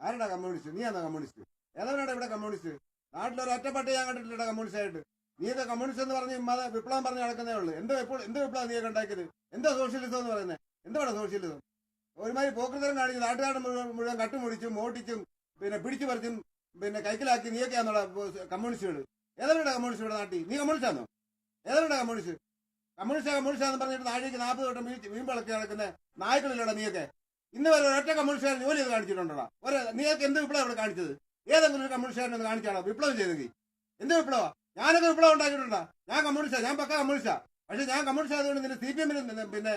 ആരടാ കമ്മ്യൂണിസ്റ്റ് നീ എന്താ കമ്മ്യൂണിസ്റ്റ് ഏതാണ് ഇവിടെ കമ്മ്യൂണിസ്റ്റ് നാട്ടിലൊരു ഒറ്റപ്പട്ടി ഞാൻ കണ്ടിട്ടില്ല കമ്മ്യൂണിസ്റ്റ് ആയിട്ട്. നീ എന്താ കമ്മ്യൂണിസ്റ്റ് എന്ന് പറഞ്ഞ് മത വിപ്ലവം പറഞ്ഞ് നടക്കുന്നേ ഉള്ളൂ. എന്തോ എപ്പോൾ എന്ത് വിപ്ലവം നീ ഉണ്ടാക്കിയത്? എന്താ സോഷ്യലിസം എന്ന് പറയുന്നത് എന്താണ് സോഷ്യലിസം ഒരുമാതിരി പോക്കൃതരം കാണിച്ച് നാട്ടുകാരുടെ മുഴുവൻ മുഴുവൻ കട്ടുമുടിച്ചും മോട്ടിച്ചും പിന്നെ പിടിച്ചു പറിച്ചും പിന്നെ കൈക്കലാക്കി നീയൊക്കെയാന്നുള്ള കമ്മ്യൂണിസ്റ്റുകൾ ഏതാണ് കമ്മ്യൂണിസ്റ്റ് നാട്ടിൽ? നീ കമ്മ്യൂണിസ്റ്റാണോ ഏതാണ് കമ്മ്യൂണിസ്റ്റ് കമ്മ്യൂണിസ്റ്റ് കമ്മ്യൂണിസ്റ്റ് എന്ന് പറഞ്ഞിട്ട് താഴേക്ക് നാൽപ്പത് വട്ടം വീമ്പിളക്കി നടക്കുന്ന നായ്ക്കളിലൂടെ നീയൊക്കെ. ഇന്ന് വരെ ഒരൊറ്റ കമ്മ്യൂണിസ്റ്റുകാരൻ ജോലി ചെയ്ത് കാണിച്ചിട്ടുണ്ടോടാ? ഒരു നിങ്ങൾക്ക് എന്ത് വിപ്ലവം ഇവിടെ കാണിച്ചത്? ഏതെങ്കിലും ഒരു കമ്മ്യൂണിസ്റ്റുകാരൻ കാണിച്ചാണോ വിപ്ലവം ചെയ്തെങ്കിൽ എന്ത് വിപ്ലവ ഞാനൊക്കെ വിപ്ലവം ഉണ്ടാക്കിയിട്ടുണ്ടാ? ഞാൻ കമ്മ്യൂണിസ്റ്റാ ഞാൻ പക്ക കമ്മ്യൂണിസ്റ്റാ. പക്ഷെ ഞാൻ കമ്മ്യൂണിസ്റ്റ് ആയതുകൊണ്ട് നിന്റെ സി പി എമ്മിന് പിന്നെ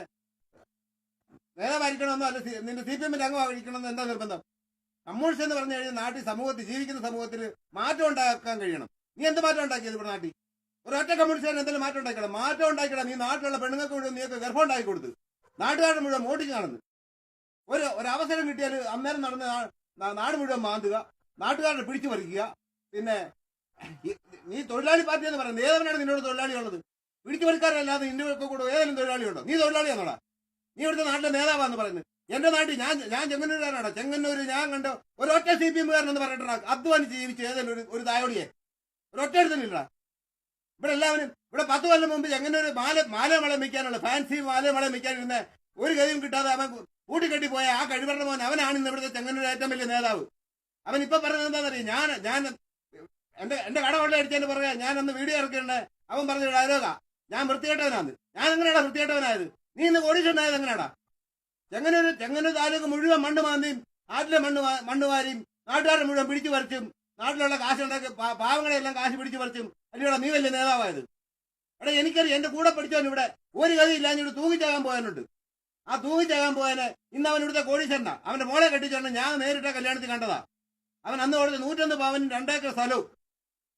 നേതാവായിരിക്കണമെന്നോ അല്ല നിന്റെ സി പി എമ്മിന്റെ അംഗമായിരിക്കണമെന്ന് എന്താ നിർബന്ധം? കമ്മ്യൂണിസ്റ്റ് എന്ന് പറഞ്ഞു കഴിഞ്ഞാൽ നാട്ടിൽ സമൂഹത്തിൽ ജീവിക്കുന്ന സമൂഹത്തിൽ മാറ്റം ഉണ്ടാക്കാൻ കഴിയണം. നീ എന്ത് മാറ്റം ഉണ്ടാക്കിയത് ഇവിടെ നാട്ടിൽ? ഒരൊറ്റ കമ്മ്യൂണിസ്റ്റുകാരൻ എന്തെങ്കിലും മാറ്റം ഉണ്ടാക്കണം മാറ്റം ഉണ്ടാക്കണം നീ നാട്ടിലുള്ള പെണ്ണുങ്ങൾക്ക് മുഴുവൻ നീക്ക് ഗർഭം ഉണ്ടാക്കി കൊടുത്ത്. നാട്ടുകാരുടെ മുഴുവൻ മോട്ടിച്ച് കാണുന്നു. ഒരു ഒരവസരം കിട്ടിയാൽ അന്നേരം നടന്ന നാട് മുഴുവൻ മാന്തുക നാട്ടുകാരുടെ പിടിച്ചു പറിക്കുക. പിന്നെ നീ തൊഴിലാളി പാർട്ടി എന്ന് പറയുന്നത് ഏതവനാണ് നിന്നോട് തൊഴിലാളി ഉള്ളത്? പിടിച്ചു പറിക്കാരല്ലാതെ നിന്റെ ഒക്കെ കൂടെ ഏതെങ്കിലും തൊഴിലാളിയുണ്ടോ നീ തൊഴിലാളിയാണോടാ നീ ഇവിടുത്തെ നാട്ടിലെ നേതാവാന്ന് പറയുന്നത്. എന്റെ നാട്ടിൽ ഞാൻ ഞാൻ ചെങ്ങന്നൂരുകാരാണ് ചെങ്ങന്നൂര് ഞാൻ കണ്ട ഒരൊറ്റ സി പി എമ്മുകാരനെന്ന് പറഞ്ഞിട്ടാ അധ്വാനിച്ച് ജീവിച്ച് ഏതെങ്കിലും ഒരു ഒരു തായോടിയെ ഒരൊറ്റ എടുത്തിട്ടില്ലടാ ഇവിടെ എല്ലാവരും ഇവിടെ പത്ത് കൊല്ലം മുമ്പ് ചെങ്ങന്നൂര് മാല മാല മളം വയ്ക്കാനുള്ള ഫാൻസി മാല മളം വയ്ക്കാനിരുന്ന ഒരു ഗതിയും കിട്ടാതെ അവൻ കൂട്ടിക്കെട്ടി പോയ ആ കഴിവരണ മോൻ അവനാണ് ഇന്ന് ഇവിടുത്തെ തെങ്ങനൂർ ഏറ്റവും വലിയ നേതാവ്. അവൻ ഇപ്പൊ പറഞ്ഞത് എന്താണെന്നറിയാം? ഞാൻ ഞാൻ എന്റെ എന്റെ കട വെള്ളം അടിച്ചതിന് പറയാ ഞാൻ അന്ന് വീഡിയോ ഇറക്കിണ്ട് അവൻ പറഞ്ഞ ഡയലോഗാ ഞാൻ വൃത്തികെട്ടവനാണ്. ഞാൻ എങ്ങനെയാടാ വൃത്തികെട്ടവനായത്? നീ ഇന്ന് കോടീശ്വരനായത് എങ്ങനെയാടാ? ചെങ്ങനൂർ ചെങ്ങന്നൂർ താലൂക്ക് മുഴുവൻ മണ്ണ് മാന്തിയും നാട്ടിലെ മണ്ണ് മണ്ണ് വാരിയും നാട്ടുകാരെ മുഴുവൻ പിടിച്ചു പറിച്ചും നാട്ടിലുള്ള കാശുണ്ടാക്കി പാ- പാവങ്ങളെ എല്ലാം കാശ് പിടിച്ചു പറിച്ചും അല്ലയോടാ നീ വലിയ നേതാവായത്? എടാ എനിക്കറിയാം എന്റെ കൂടെ പഠിച്ചവൻ ഇവിടെ ഒരു ഗതി ഇല്ലാഞ്ഞിട്ട് തൂങ്ങിച്ചാകാൻ പോകാനുണ്ട് ആ തൂങ്ങിച്ചാകാൻ പോയാന് ഇന്ന് അവൻ ഇവിടുത്തെ കോടീശ്വരന. അവന്റെ മോളെ കെട്ടിച്ചോണ്ട് ഞാൻ നേരിട്ട കല്യാണത്തിൽ കണ്ടതാ. അവൻ അന്ന് കൊടുത്ത് നൂറ്റൊന്ന് പവനും രണ്ടേക്കർ സ്ഥലവും.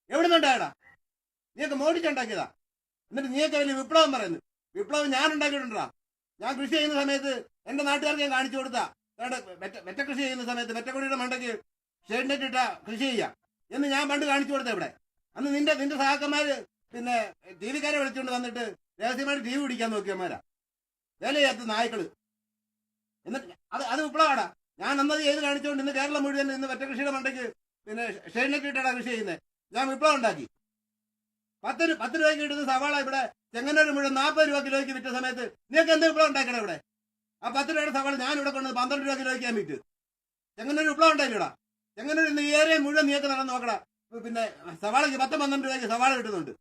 എവിടെ നിന്നുണ്ടായടാ നീയൊക്കെ മോടിച്ചുണ്ടാക്കിയതാ എന്നിട്ട് നീയൊക്കെ വലിയ വിപ്ലവം പറയുന്നു. വിപ്ലവം ഞാൻ ഉണ്ടാക്കിയിട്ടുണ്ടാ ഞാൻ കൃഷി ചെയ്യുന്ന സമയത്ത് എന്റെ നാട്ടുകാർക്ക് ഞാൻ കാണിച്ചു കൊടുത്താ. വെറ്റ കൃഷി ചെയ്യുന്ന സമയത്ത് വെറ്റക്കൊടിയുടെ മണ്ടയ്ക്ക് ഇട്ട കൃഷി ചെയ്യാം. എന്ന് ഞാൻ പണ്ട് കാണിച്ചു കൊടുത്ത ഇവിടെ. അന്ന് നിന്റെ നിന്റെ സഹാക്കന്മാര് പിന്നെ ടി വിക്കാരെ വിളിച്ചുകൊണ്ട് വന്നിട്ട് രഹസ്യമായിട്ട് ടി വി പിടിക്കാൻ നോക്കിയന്മാരാ വേലയാത്ത നായ്ക്കൾ. എന്നിട്ട് അത് അത് വിപ്ലവാണ് ഞാൻ അന്നത് ചെയ്ത് കാണിച്ചുകൊണ്ട് ഇന്ന് കേരളം മുഴുവൻ ഇന്ന് വെറ്റ കൃഷിയുടെ മണ്ടയ്ക്ക് പിന്നെ ഇട്ടാ കൃഷി ചെയ്യുന്നത് ഞാൻ വിപ്ലവം ഉണ്ടാക്കി. പത്ത് പത്ത് രൂപയ്ക്ക് കിട്ടുന്ന സവാള ഇവിടെ ചെങ്ങന്നൂർ മുഴുവൻ നാൽപ്പത് രൂപ കിലോയ്ക്ക് വിറ്റ സമയത്ത് നിങ്ങൾക്ക് എന്ത് വിപ്ലവം ഉണ്ടാക്കണം ഇവിടെ? ആ പത്ത് രൂപയുടെ സവാള ഞാൻ ഇവിടെ കൊണ്ടത് പന്ത്രണ്ട് രൂപ കിലോയ്ക്ക് ഞാൻ വിറ്റ്. ചെങ്ങന്നൂർ വിപ്ലവം ഉണ്ടായില്ലടാ? ചെങ്ങന്നൂർ ഇന്ന് ഏരിയ മുഴുവൻ നിങ്ങൾക്ക് നടന്ന് നോക്കടാ. പിന്നെ സവാളയ്ക്ക് പത്ത് പന്ത്രണ്ട് രൂപയ്ക്ക് സവാള കിട്ടുന്നുണ്ട്.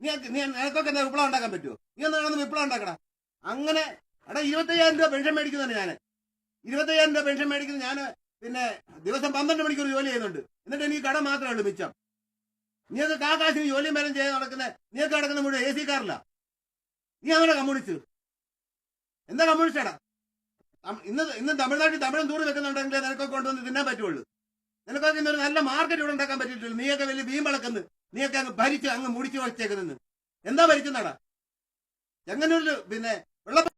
നീ നീ നിനക്കൊക്കെ എന്താ വിപ്ലവം ഉണ്ടാക്കാൻ പറ്റുമോ നീ ഒന്ന് വിപ്ലവം ഉണ്ടാക്കടാ. അങ്ങനെ എടാ ഇരുപത്തയ്യായിരം രൂപ പെൻഷൻ മേടിക്കുന്നുണ്ട് ഞാൻ ഇരുപത്തയ്യായിരം രൂപ പെൻഷൻ മേടിക്കുന്നത് ഞാൻ പിന്നെ ദിവസം പന്ത്രണ്ട് മണിക്കൂർ ജോലി ചെയ്യുന്നുണ്ട്. എന്നിട്ട് എനിക്ക് കട മാത്രമേ ഉള്ളൂ മിച്ചം. നീയൊക്കെ കാക്കാശിന് ജോലിയും പേരും ചെയ്ത് നടക്കുന്ന നീയൊക്കെ നടക്കുന്ന മുഴുവൻ എ സി കാറില്ല നീ അങ്ങനെ കമ്മ്യൂണിസ്റ്റ്? എന്താ കമ്മ്യൂണിസ്റ്റാടാ ഇന്ന് ഇന്ന് തമിഴ്നാട്ടിൽ തമിഴും തൂറി വെക്കുന്നുണ്ടെങ്കിൽ നിനക്കൊക്കെ കൊണ്ടുവന്ന് തിന്നാൻ പറ്റുള്ളൂ. നിനക്കൊക്കെ ഇന്നൊരു നല്ല മാർക്കറ്റ് ഇവിടെ ഉണ്ടാക്കാൻ പറ്റിയിട്ടില്ല നീയൊക്കെ വലിയ വീം വളക്കുന്നു. നീയൊക്കെ അങ്ങ് ഭരിച്ച് അങ്ങ് മുടിച്ചു വച്ചേക്കുന്നു എന്താ ഭരിക്കുന്നടാ ഒരു പിന്നെ വെള്ള